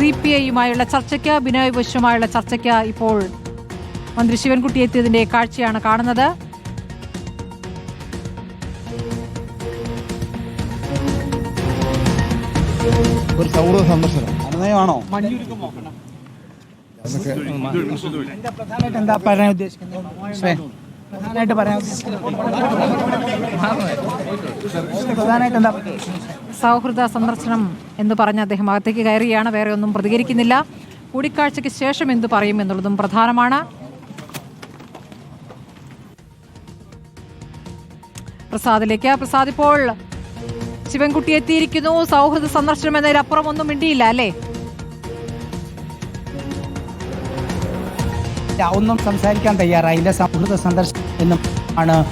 C P ഐയുമായുള്ള ചർച്ചയ്ക്ക് ബിനോയ് വിശ്വമായുള്ള ചർച്ചയ്ക്ക് ഇപ്പോൾ മന്ത്രി ശിവൻകുട്ടി എത്തിയതിന്റെ കാഴ്ചയാണ് കാണുന്നത് ഒരു സൗഹൃദ സന്ദർശനം അനുനയമാണോ എന്നൊക്കെ എന്താ പ്രധാനമായിട്ട് എന്താ പറയാൻ ഉദ്ദേശിക്കുന്നത് പ്രധാനമായിട്ട് പറയാൻ പ്രധാനമായിട്ട് എന്താ? സൗഹൃദ സന്ദർശനം എന്ന് പറഞ്ഞ അദ്ദേഹം അകത്തേക്ക് കയറുകയാണ് വേറെ ഒന്നും പ്രതികരിക്കുന്നില്ല. കൂടിക്കാഴ്ചയ്ക്ക് ശേഷം എന്തു പറയും എന്നുള്ളതും പ്രധാനമാണ്. പ്രസാദിലേക്ക് പ്രസാദ് ഇപ്പോൾ ശിവൻകുട്ടി എത്തിയിരിക്കുന്നു. സൗഹൃദ സന്ദർശനം എന്നതിലപ്പുറം ഒന്നും മിണ്ടിയില്ല അല്ലേ? ഒന്നും സംസാരിക്കാൻ തയ്യാറായി. തയ്യാറായില്ല സൗഹൃദ സന്ദർശനം എന്നും ആണ്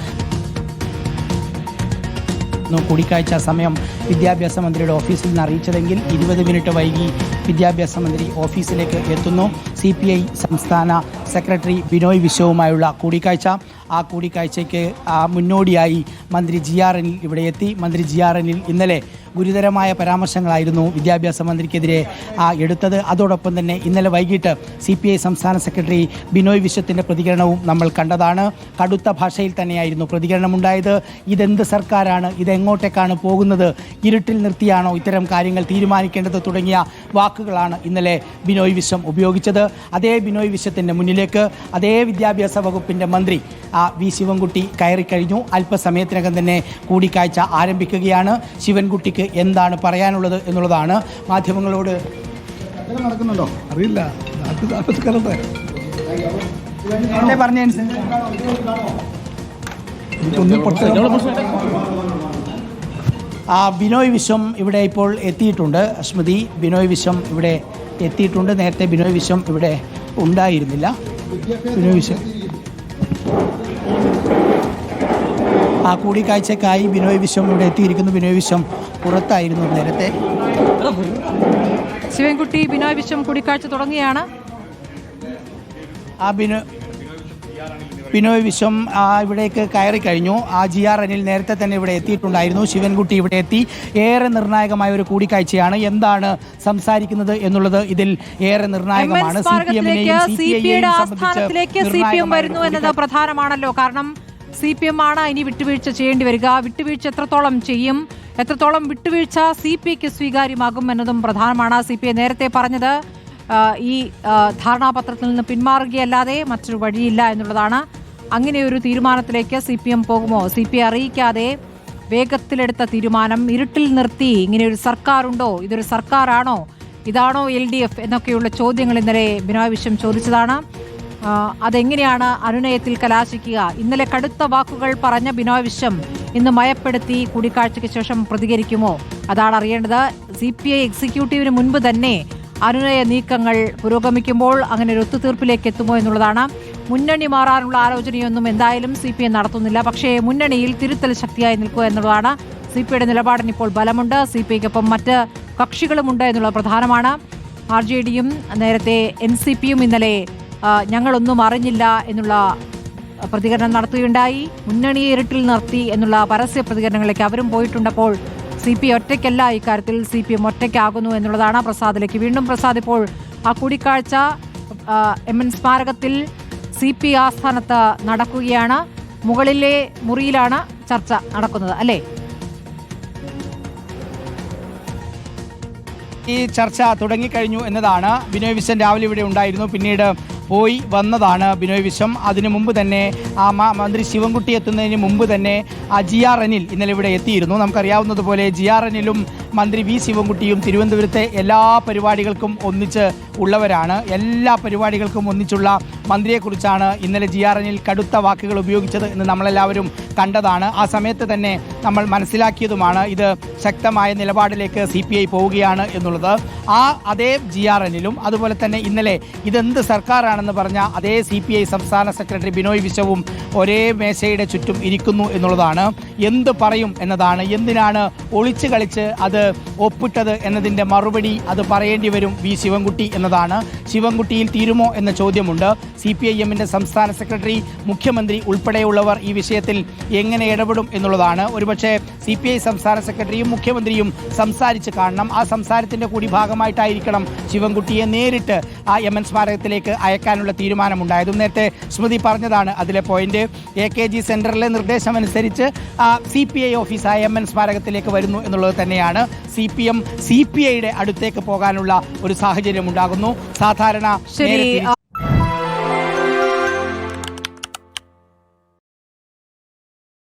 കൂടിക്കാഴ്ച സമയം. വിദ്യാഭ്യാസ മന്ത്രിയുടെ ഓഫീസിൽ നിന്ന് അറിയിച്ചതെങ്കിൽ ഇരുപത് മിനിറ്റ് വൈകി വിദ്യാഭ്യാസ മന്ത്രി ഓഫീസിലേക്ക് എത്തുന്നു. സി പി ഐ സംസ്ഥാന സെക്രട്ടറി ബിനോയ് വിശ്വവുമായുള്ള കൂടിക്കാഴ്ച. ആ കൂടിക്കാഴ്ചയ്ക്ക് മുന്നോടിയായി മന്ത്രി ജി ആർ എനിൽ ഇവിടെ എത്തി. മന്ത്രി ജി ആർ എനിൽ ഇന്നലെ ഗുരുതരമായ പരാമർശങ്ങളായിരുന്നു വിദ്യാഭ്യാസ മന്ത്രിക്കെതിരെ എടുത്തത്. അതോടൊപ്പം തന്നെ ഇന്നലെ വൈകിട്ട് സി പി ഐ സംസ്ഥാന സെക്രട്ടറി ബിനോയ് വിശ്വത്തിന്റെ പ്രതികരണവും നമ്മൾ കണ്ടതാണ്. കടുത്ത ഭാഷയിൽ തന്നെയായിരുന്നു പ്രതികരണമുണ്ടായത്. ഇതെന്ത് സർക്കാരാണ്? ഇതെങ്ങോട്ടേക്കാണ് പോകുന്നത്? ഇരുട്ടിൽ നിർത്തിയാണോ ഇത്തരം കാര്യങ്ങൾ തീരുമാനിക്കേണ്ടത് തുടങ്ങിയ വാക്കുകളാണ് ഇന്നലെ ബിനോയ് വിശ്വം ഉപയോഗിച്ചത്. അതേ ബിനോയ് വിശ്വത്തിന്റെ മുന്നിലേക്ക് അതേ വിദ്യാഭ്യാസ വകുപ്പിന്റെ മന്ത്രി ആ വി. ശിവൻകുട്ടി കയറിക്കഴിഞ്ഞു. അല്പസമയത്തിനകം തന്നെ കൂടിക്കാഴ്ച ആരംഭിക്കുകയാണ്. ശിവൻകുട്ടിക്ക് എന്താണ് പറയാനുള്ളത് എന്നുള്ളതാണ് മാധ്യമങ്ങളോട് നടക്കുന്നുണ്ടോ? അറിയില്ല. ആ ബിനോയ് വിശ്വം ഇവിടെ ഇപ്പോൾ എത്തിയിട്ടുണ്ട്. സ്മൃതി ബിനോയ് വിശ്വം ഇവിടെ എത്തിയിട്ടുണ്ട്. നേരത്തെ ബിനോയ് വിശ്വം ഇവിടെ ഉണ്ടായിരുന്നില്ല. ബിനോയ് വിശ്വം ആ കൂടിക്കാഴ്ചക്കായി ബിനോയ് വിശ്വം ഇവിടെ എത്തിയിരിക്കുന്നു. ബിനോയ് വിശ്വം പുറത്തായിരുന്നു നേരത്തെ. ശിവൻകുട്ടി ബിനോയ് വിശ്വം കൂടിക്കാഴ്ച തുടങ്ങിയാണ്. ആ ബിനോ ബിനോയ് വിശ്വം ആ, ഇവിടേക്ക് കയറി കഴിഞ്ഞു. ആ ജി ആർ എനിൽ നേരത്തെ തന്നെ ഇവിടെ എത്തിയിട്ടുണ്ടായിരുന്നു. ശിവൻകുട്ടി ഇവിടെ എത്തി. ഏറെ നിർണായകമായ ഒരു കൂടിക്കാഴ്ചയാണ്. എന്താണ് സംസാരിക്കുന്നത് എന്നുള്ളത് ഇതിൽ ഏറെ നിർണായകമാണ്. സി പി എമ്മിനെയും സി പി ഐ വരുന്നു എന്നത് പ്രധാനമാണല്ലോ. കാരണം സി പി എം ആണ് ഇനി വിട്ടുവീഴ്ച ചെയ്യേണ്ടി വരിക. വിട്ടുവീഴ്ച എത്രത്തോളം ചെയ്യും? എത്രത്തോളം വിട്ടുവീഴ്ച സി പി ഐക്ക് സ്വീകാര്യമാകും എന്നതും പ്രധാനമാണ്. സി പി ഐ നേരത്തെ പറഞ്ഞത് ഈ ധാരണാപത്രത്തിൽ നിന്ന് പിന്മാറുകയല്ലാതെ മറ്റൊരു വഴിയില്ല എന്നുള്ളതാണ്. അങ്ങനെ ഒരു തീരുമാനത്തിലേക്ക് സി പി എം പോകുമോ? സി പി ഐ അറിയിക്കാതെ വേഗത്തിലെടുത്ത തീരുമാനം ഇരുട്ടിൽ നിർത്തി ഇങ്ങനെ ഒരു സർക്കാരുണ്ടോ? ഇതൊരു സർക്കാരാണോ? ഇതാണോ എൽ ഡി എഫ്? എന്നൊക്കെയുള്ള ചോദ്യങ്ങൾ ഇന്നലെ ബിനോയ് വിശ്വം ചോദിച്ചതാണ്. അതെങ്ങനെയാണ് അനുനയത്തിൽ കലാശിക്കുക? ഇന്നലെ കടുത്ത വാക്കുകൾ പറഞ്ഞ ബിനോയ് വിശ്വം ഇന്ന് മയപ്പെടുത്തി കൂടിക്കാഴ്ചയ്ക്ക് ശേഷം പ്രതികരിക്കുമോ? അതാണ് അറിയേണ്ടത്. സി പി ഐ എക്സിക്യൂട്ടീവിന് മുൻപ് തന്നെ അനുനയ നീക്കങ്ങൾ പുരോഗമിക്കുമ്പോൾ അങ്ങനെ ഒരു ഒത്തുതീർപ്പിലേക്ക് എത്തുമോ എന്നുള്ളതാണ് മുന്നണി മാറാനുള്ള ആലോചനയൊന്നും എന്തായാലും സി പി ഐ നടത്തുന്നില്ല. പക്ഷേ മുന്നണിയിൽ തിരുത്തൽ ശക്തിയായി നിൽക്കുക എന്നുള്ളതാണ് സി പി ഐയുടെ നിലപാടിന് ഇപ്പോൾ ബലമുണ്ട്. സി പി ഐക്കൊപ്പം മറ്റ് കക്ഷികളുമുണ്ട് എന്നുള്ളത് പ്രധാനമാണ്. ആർ ജെ ഡിയും നേരത്തെ എൻ സി പിയും ഇന്നലെ ഞങ്ങളൊന്നും അറിഞ്ഞില്ല എന്നുള്ള പ്രതികരണം നടത്തുകയുണ്ടായി. മുന്നണിയെ ഇരുട്ടിൽ നിർത്തി എന്നുള്ള പരസ്യ പ്രതികരണങ്ങളിലേക്ക് അവരും പോയിട്ടുണ്ടപ്പോൾ സി പി ഒറ്റയ്ക്കല്ല ഇക്കാര്യത്തിൽ സി പി എം ഒറ്റയ്ക്കാകുന്നു എന്നുള്ളതാണ് പ്രസാദിലേക്ക്. വീണ്ടും പ്രസാദ് ഇപ്പോൾ ആ കൂടിക്കാഴ്ച എം എൻ സ്മാരകത്തിൽ സി പി ആസ്ഥാനത്ത് നടക്കുകയാണ്. മുകളിലെ മുറിയിലാണ് ചർച്ച നടക്കുന്നത് അല്ലേ? ഈ ചർച്ച തുടങ്ങിക്കഴിഞ്ഞു എന്നതാണ്. ബിനോയ് വിശ്വൻ രാവിലെ ഇവിടെ ഉണ്ടായിരുന്നു. പിന്നീട് പോയി വന്നതാണ് ബിനോയ് വിശ്വം. അതിനു മുമ്പ് തന്നെ ആ മന്ത്രി ശിവൻകുട്ടി എത്തുന്നതിന് മുമ്പ് തന്നെ ആ ജി ആർ എനിൽ ഇന്നലെ ഇവിടെ എത്തിയിരുന്നു. നമുക്കറിയാവുന്നതുപോലെ ജി ആർ എനിലും മന്ത്രി വി ശിവൻകുട്ടിയും തിരുവനന്തപുരത്തെ എല്ലാ പരിപാടികൾക്കും ഒന്നിച്ച് ഉള്ളവരാണ്. എല്ലാ പരിപാടികൾക്കും ഒന്നിച്ചുള്ള മന്ത്രിയെക്കുറിച്ചാണ് ഇന്നലെ ജി ആർ എനിൽ കടുത്ത വാക്കുകൾ ഉപയോഗിച്ചത് എന്ന് നമ്മളെല്ലാവരും കണ്ടതാണ്. ആ സമയത്ത് തന്നെ നമ്മൾ മനസ്സിലാക്കിയതുമാണ് ഇത് ശക്തമായ നിലപാടിലേക്ക് സി പി ഐ പോവുകയാണ് എന്നുള്ളത്. ആ അതേ ജി ആർ എനിലും അതുപോലെ തന്നെ ഇന്നലെ ഇതെന്ത് സർക്കാരാണെന്ന് പറഞ്ഞ അതേ സി പി ഐ സംസ്ഥാന സെക്രട്ടറി ബിനോയ് വിശ്വവും ഒരേ മേശയുടെ ചുറ്റും ഇരിക്കുന്നു എന്നുള്ളതാണ്. എന്ത് പറയും എന്നതാണ്. എന്തിനാണ് ഒളിച്ചു കളിച്ച് അത് ഒപ്പിട്ടത് എന്നതിന്റെ മറുപടി അത് പറയേണ്ടി വരും വി ശിവൻകുട്ടി എന്നതാണ്. ശിവൻകുട്ടിയിൽ തീരുമോ എന്ന ചോദ്യമുണ്ട്. സി പി ഐ എമ്മിന്റെ സംസ്ഥാന സെക്രട്ടറി മുഖ്യമന്ത്രി ഉൾപ്പെടെയുള്ളവർ ഈ വിഷയത്തിൽ എങ്ങനെ ഇടപെടും എന്നുള്ളതാണ്. ഒരുപക്ഷെ സി പി ഐ സംസ്ഥാന സെക്രട്ടറിയും മുഖ്യമന്ത്രിയും സംസാരിച്ച് കാണണം. ആ സംസാരത്തിന്റെ കൂടി ഭാഗമായിട്ടായിരിക്കണം ശിവൻകുട്ടിയെ നേരിട്ട് ആ എം എൻ സ്മാരകത്തിലേക്ക് അയക്കാനുള്ള തീരുമാനമുണ്ടായതും. നേരത്തെ സ്മൃതി പറഞ്ഞതാണ് അതിലെ പോയിന്റ്. എ കെ ജി സെന്ററിലെ നിർദ്ദേശമനുസരിച്ച് സി പി ഐ ഓഫീസായ എം എൻ സ്മാരകത്തിലേക്ക് വരുന്നു എന്നുള്ളത് തന്നെയാണ്. C P M C P ഐയുടെ അടുത്തേക്ക് പോകാനുള്ള ഒരു സാഹചര്യം ഉണ്ടാകുന്നു. സാധാരണ